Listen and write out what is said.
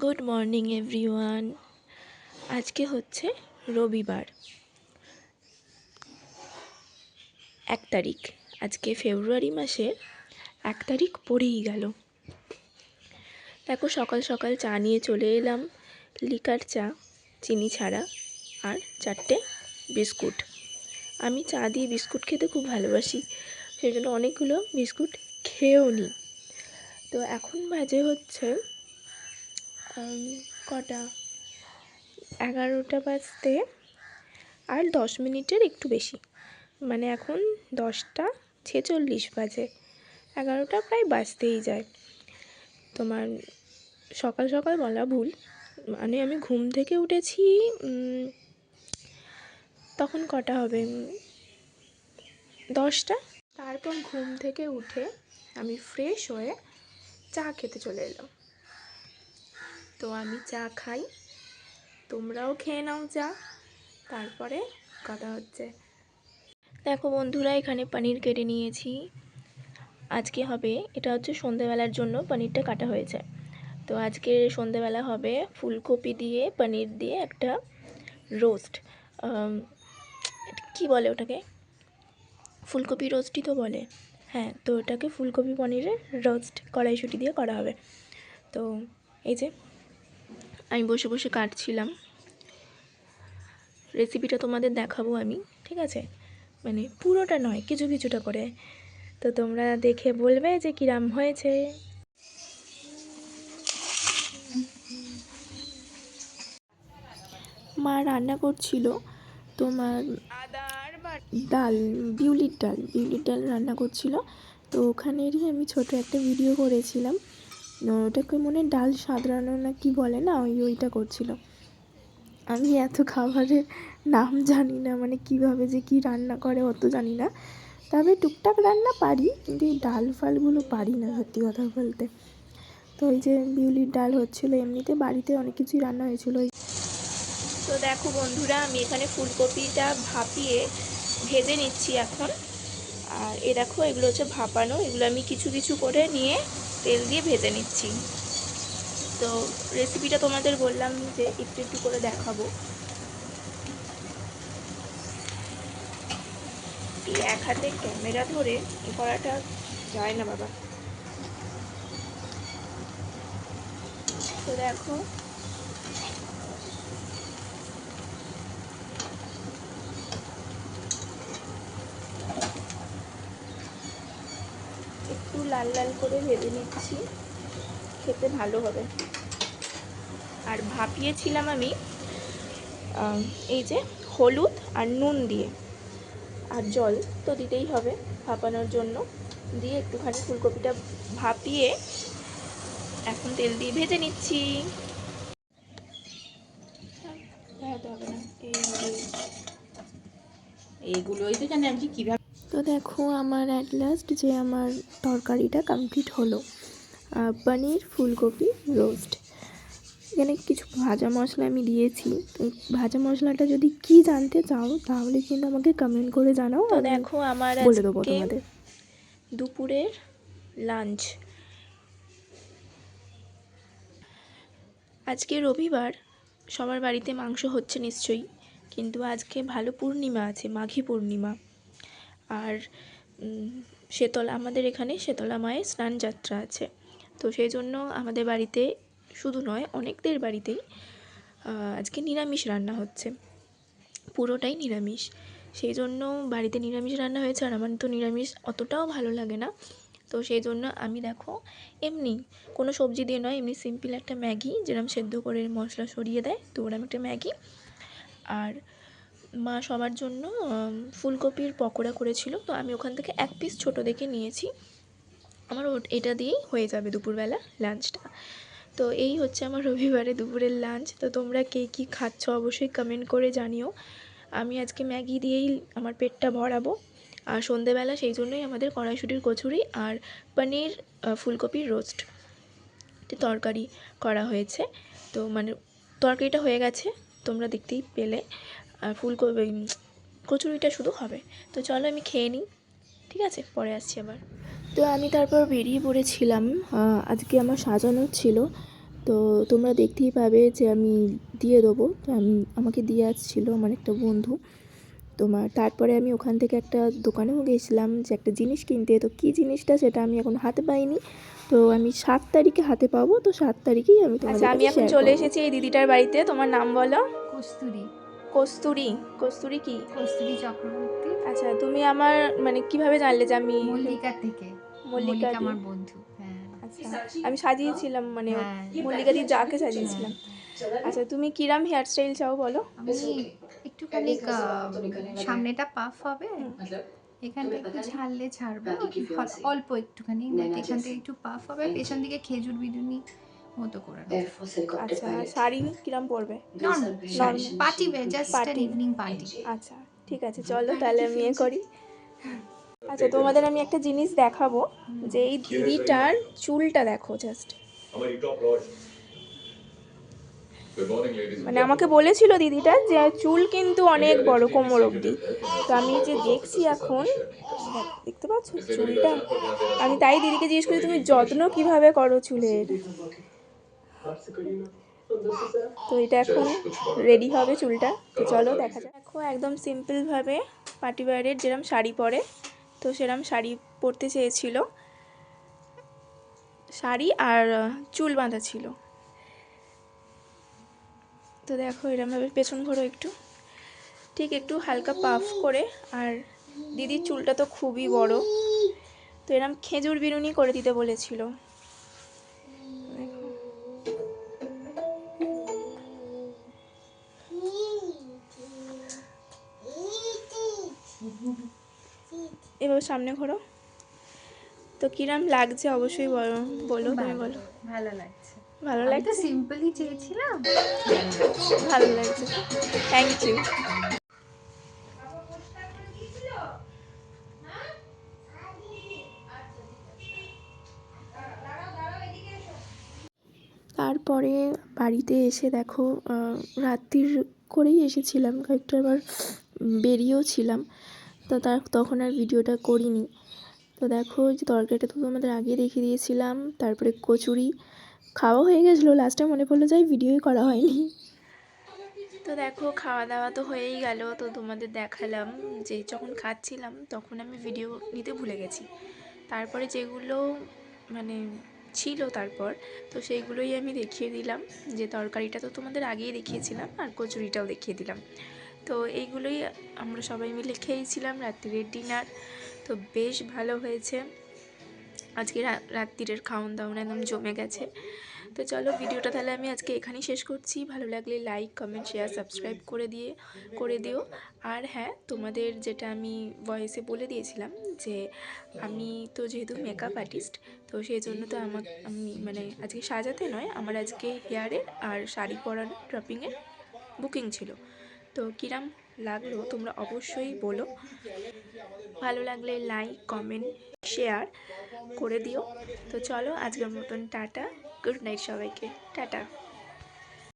Good morning everyone আজকে হচ্ছে রবিবার। এক তারিখ। আজকে ফেব্রুয়ারি মাসে এক তারিখ পড়েই গেল। দেখো, সকাল সকাল চা নিয়ে চলে এলাম। লিকার চা, চিনি ছাড়া, আর চারটে বিস্কুট। আমি চা দিয়ে বিস্কুট খেতে খুব ভালোবাসি, সেই জন্য অনেকগুলো বিস্কুট খেয়েও নিই তো এখন বাজে হচ্ছে কটা? এগারোটা বাজতে আর দশ মিনিটের একটু বেশি। মানে এখন দশটা ছেচল্লিশ বাজে। এগারোটা প্রায় বাজতেই যায়। তোমার সকাল সকাল বলা ভুল। মানে আমি ঘুম থেকে উঠেছি তখন কটা হবে? দশটা? তারপর ঘুম থেকে উঠে আমি ফ্রেশ হয়ে চা খেতে চলে এলাম। তো আমি চা খাই। তোমরাও খেয়ে নাও চা। তারপরে কথা হচ্ছে। দেখো বন্ধুরা, এখানে পনির কেটে নিয়েছি। আজকে হবে, এটা হচ্ছে সন্ধেবেলার জন্য পনিরটা কাটা হয়েছে। তো আজকে সন্ধেবেলা হবে ফুলকপি দিয়ে, পনির দিয়ে একটা রোস্ট। কি বলে ওটাকে? ফুলকপি রোস্টই তো বলে। হ্যাঁ তো ওটাকে ফুলকপি পনিরের রোস্ট, কড়াইশুঁটি দিয়ে করা হবে। তো এই যে আমি বসে বসে কাটছিলাম। রেসিপিটা তোমাদের দেখাবো আমি, ঠিক আছে? মানে পুরোটা নয়, কিছু কিছুটা করে। তো তোমরা দেখে বলবে যে কিরাম হয়েছে। মা রান্না করছিল তোমার ডাল, বিউলির ডাল। বিউলির ডাল রান্না করছিল। তো ওখানেরই আমি ছোট একটা ভিডিও করেছিলাম। ওটাকে মনে ডাল সাঁতরানো না কি বলে না? ওই ওইটা করছিল। আমি এত খাবারের নাম জানি না মানে কীভাবে যে কি রান্না করে অত জানি না। তবে টুকটাক রান্না পারি, কিন্তু এই ডাল ফালগুলো পারি না সত্যি কথা বলতে। তো ওই যে বিউলির ডাল হচ্ছিল, এমনিতে বাড়িতে অনেক কিছুই রান্না হয়েছিল। তো দেখো বন্ধুরা, আমি এখানে ফুলকপিটা ভাপিয়ে ভেজে নিচ্ছি এখন। আর এ দেখো, এগুলো হচ্ছে ভাপানো। এগুলো আমি কিছু কিছু করে নিয়ে তেল দিয়ে ভেজে নিচ্ছি। তো রেসিপিটা তোমাদের বললাম যে একটু একটু করে দেখাবো। এই এক হাতে ক্যামেরা ধরে করাটা যায় না বাবা। তো দেখো একটু লাল লাল করে ভেজে নিচ্ছি। খেতে ভালো হবে। আর ভাপিয়েছিলাম আমি এই যে হলুদ আর নুন দিয়ে। আর জল তো দিতেই হবে ভাপানোর জন্য। দিয়ে একটুখানি ফুলকপিটা ভাপিয়ে এখন তেল দিয়ে ভেজে নিচ্ছি। এইগুলোই তো জানি আমি কীভাবে তো দেখো আমার অ্যাট লাস্ট যে আমার তরকারিটা কমপ্লিট হলো পনির ফুলকপি রোস্ট এখানে কিছু ভাজা মশলা আমি দিয়েছি। এই ভাজা মশলাটা যদি কি জানতে চাও তাহলে কিন্তু আমাকে কমেন্ট করে জানাও তো দেখো আমার বলে দেবো তোমাদের। দুপুরের লাঞ্চ আজকে রবিবার সবার বাড়িতে মাংস হচ্ছে নিশ্চয়ই কিন্তু আজকে ভালো পূর্ণিমা আছে মাঘী পূর্ণিমা। আর শেতলা, আমাদের এখানে শেতলা মায়ের স্নান যাত্রা আছে। তো সেই জন্য আমাদের বাড়িতে শুধু নয়, অনেকদের বাড়িতেই আজকে নিরামিষ রান্না হচ্ছে। পুরোটাই নিরামিষ। সেই জন্য বাড়িতে নিরামিষ রান্না হয়েছে আর আমার তো নিরামিষ অতটাও ভালো লাগে না। তো সেই জন্য আমি দেখো, এমনি কোনো সবজি দিয়ে নয়, এমনি সিম্পল একটা ম্যাগি যেরকম সেদ্ধ করে মশলা সরিয়ে দেয়, তো ওরকম একটা ম্যাগি। আর মা সবার জন্য ফুলকপির পকোড়া করেছিল। তো আমি ওখান থেকে এক পিস ছোট দেখে নিয়েছি। আমার এটা দিয়েই হয়ে যাবে দুপুরবেলা লাঞ্চটা তো এই হচ্ছে আমার রবিবারে দুপুরের লাঞ্চ তো তোমরা কে কী খাচ্ছ অবশ্যই কমেন্ট করে জানিও। আমি আজকে ম্যাগি দিয়েই আমার পেটটা ভরাবো। আর সন্ধেবেলা সেই জন্যই আমাদের কড়াইশুটির কচুরি আর পনির ফুলকপির রোস্ট তরকারি করা হয়েছে। তো মানে তরকারিটা হয়ে গেছে, তোমরা দেখতেই পেলে। আর ফুলকপি কচুরিটা শুধু হবে। তো চলো আমি খেয়ে নিই। ঠিক আছে? পরে আসছি আবার। তো আমি তারপর বেরিয়ে পড়েছিলাম। আজকে আমার সাজানো ছিল। তো তোমরা দেখতেই পাবে যে আমি দিয়ে দেবো। তো আমি আমাকে দিয়ে আসছিল আমার একটা বন্ধু। তোমার তারপরে আমি ওখান থেকে একটা দোকানেও গেছিলাম যে একটা জিনিস কিনতে। তো কী জিনিসটা সেটা আমি এখন হাতে পাইনি। তো আমি সাত তারিখে হাতে পাবো। তো সাত তারিখেই আমি আচ্ছা আমি এখন চলে এসেছি এই দিদিটার বাড়িতে। তোমার নাম বলো। কস্তুরি। কস্তুরি কস্তুরি কি? কস্তুরি চক্রবর্তী। আচ্ছা তুমি আমার মানে কীভাবে জানলে যে আমি মল্লিকা থেকে। মল্লিকা আমার বন্ধু হ্যাঁ। আচ্ছা আমি সাজিয়েছিলাম মানে হ্যাঁ। মল্লিকা দি যাকে সাজিয়েছিলাম। আচ্ছা তুমি কিরাম হেয়ার স্টাইল চাও বলো? আমি একটুখানি আহ, সামনেটা পাফ হবে। এখানটা একটু ছাড়লে ছাড়বো। অল্প একটুখানি এখান থেকে একটু পাফ হবে। পেছন দিকে খেজুর বিদুনি মতো করে আচ্ছা শাড়ি কিরম পরবে? Party wear just evening party আচ্ছা ঠিক আছে চলো তাহলে আমি এ করি। আচ্ছা তোমাদের আমি একটা জিনিস দেখাবো যে এই দিদিটার চুলটা দেখো জাস্ট মানে আমাকে বলেছিল দিদিটা যে চুল কিন্তু অনেক বড় কোমর অবধি। তো আমি যে দেখছি এখন দেখতে পাচ্ছ চুলটা? আমি তাই দিদিকে জিজ্ঞেস করি তুমি যত্ন কীভাবে করো চুলের? তো এটা এখন রেডি হবে চুলটা। তো চলো দেখা যাক। দেখো, একদম সিম্পলভাবে পার্টি ওয়ারের যেরম শাড়ি পরে, তো সেরম শাড়ি পরতে চেয়েছিল। শাড়ি আর চুল বাঁধা ছিল। তো দেখো এরমভাবে পেছন ঘোরো একটু। ঠিক একটু হালকা পাফ করে, আর দিদির চুলটা তো খুবই বড়। তো এরম খেজুর বিরুনি করে দিতে বলেছিল। সামনে ঘোরো। তো কিরাম লাগছে অবশ্যই বলো বলো তুমি বলো। ভালো লাগছে। ভালো লাগছে? সিম্পলই চেয়েছিলাম। ভালো লাগছে। থ্যাংক ইউ তারপরে বাড়িতে এসে দেখো রাত্রির করেই এসেছিলাম। কয়েকটা আবার বেরিয়েও ছিলাম। তো তার তখন আর ভিডিওটা করিনি। তো দেখো যে তরকারিটা তো তোমাদের আগে দেখিয়ে দিয়েছিলাম, তারপরে কচুরি। খাওয়া হয়ে গেছিল লাস্টে মনে পড়ল যাই ভিডিওই করা হয়নি। তো দেখো খাওয়া দাওয়া তো হয়েই গেল, তো তোমাদের দেখালাম যে যখন খাচ্ছিলাম তখন আমি ভিডিও নিতে ভুলে গেছি। তারপরে যেগুলো মানে ছিল তারপর, তো সেইগুলোই আমি দেখিয়ে দিলাম। যে তরকারিটা তো তোমাদের আগেই দেখিয়েছিলাম আর কচুরিটাও দেখিয়ে দিলাম। তো এইগুলোই আমরা সবাই মিলে খেয়েছিলাম রাত্রিরের ডিনার তো বেশ ভালো হয়েছে। আজকে রাত্রিরের খাওয়ান দাওয়ান একদম জমে গেছে। তো চলো ভিডিওটা তাহলে আমি আজকে এখানেই শেষ করছি। ভালো লাগলে লাইক কমেন্ট শেয়ার সাবস্ক্রাইব করে দিয়ে, করে দিও। আর হ্যাঁ তোমাদের যেটা আমি ভয়েসে বলে দিয়েছিলাম যে আমি তো যেহেতু মেকআপ আর্টিস্ট তো সেই জন্য তো আমার, আমি মানে আজকে সাজাতে নয়, আমার আজকে হেয়ারের আর শাড়ি পরার ড্রপিংয়ের বুকিং ছিল। তো কিরাম লাগল তোমরা অবশ্যই বলো। ভালো লাগলে লাইক কমেন্ট শেয়ার করে দিও। তো চলো আজকের মতন টাটা গুড নাইট সবাইকে, টাটা।